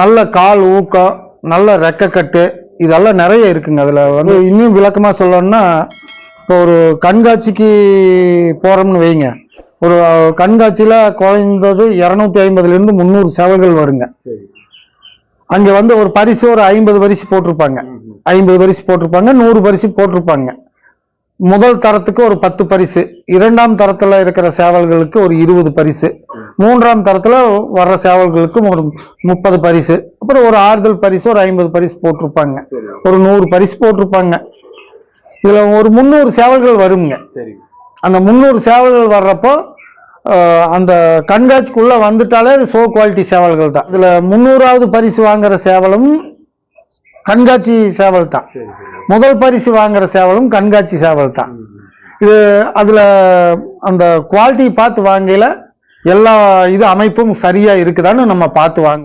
நல்ல கால் ஊக்கம் நல்ல ரெக்கைக்கட்டு இதெல்லாம் நிறைய இருக்குங்க அதில். வந்து இன்னும் விளக்கமாக சொல்லணும்னா இப்போ ஒரு கண்காட்சிக்கு போகிறோம்னு வைங்க. ஒரு கண்காட்சியில் குறைந்தது இரநூத்தி ஐம்பதுலேருந்து முந்நூறு சேவல்கள் வருங்க. அங்கே வந்து ஒரு பரிசு ஒரு ஐம்பது பரிசு போட்டிருப்பாங்க. ஐம்பது பரிசு போட்டிருப்பாங்க நூறு பரிசு போட்டிருப்பாங்க. முதல் தரத்துக்கு ஒரு பத்து பரிசு இரண்டாம் தரத்துல இருக்கிற சேவல்களுக்கு ஒரு இருபது பரிசு. மூன்றாம் தரத்துல வர்ற சேவல்களுக்கு ஒரு முப்பது பரிசு அப்புறம் ஒரு ஆறுதல் பரிசு ஒரு ஐம்பது பரிசு போட்டிருப்பாங்க. ஒரு நூறு பரிசு போட்டிருப்பாங்க. இதுல ஒரு முந்நூறு சேவல்கள் வருங்க. அந்த முந்நூறு சேவல்கள் வர்றப்போ அந்த கண்காட்சிக்குள்ள வந்துட்டாலே அது சோ குவாலிட்டி சேவல்கள் தான். இதுல முந்நூறாவது பரிசு வாங்குற சேவலும் கண்காட்சி சேவல் தான். முதல் பரிசு வாங்குற சேவலும் கண்காட்சி சேவல் தான். இது அதுல அந்த குவாலிட்டி பார்த்து வாங்கல எல்லா இது அமைப்பும் சரியா இருக்குதான்னு நம்ம பார்த்து வாங்க.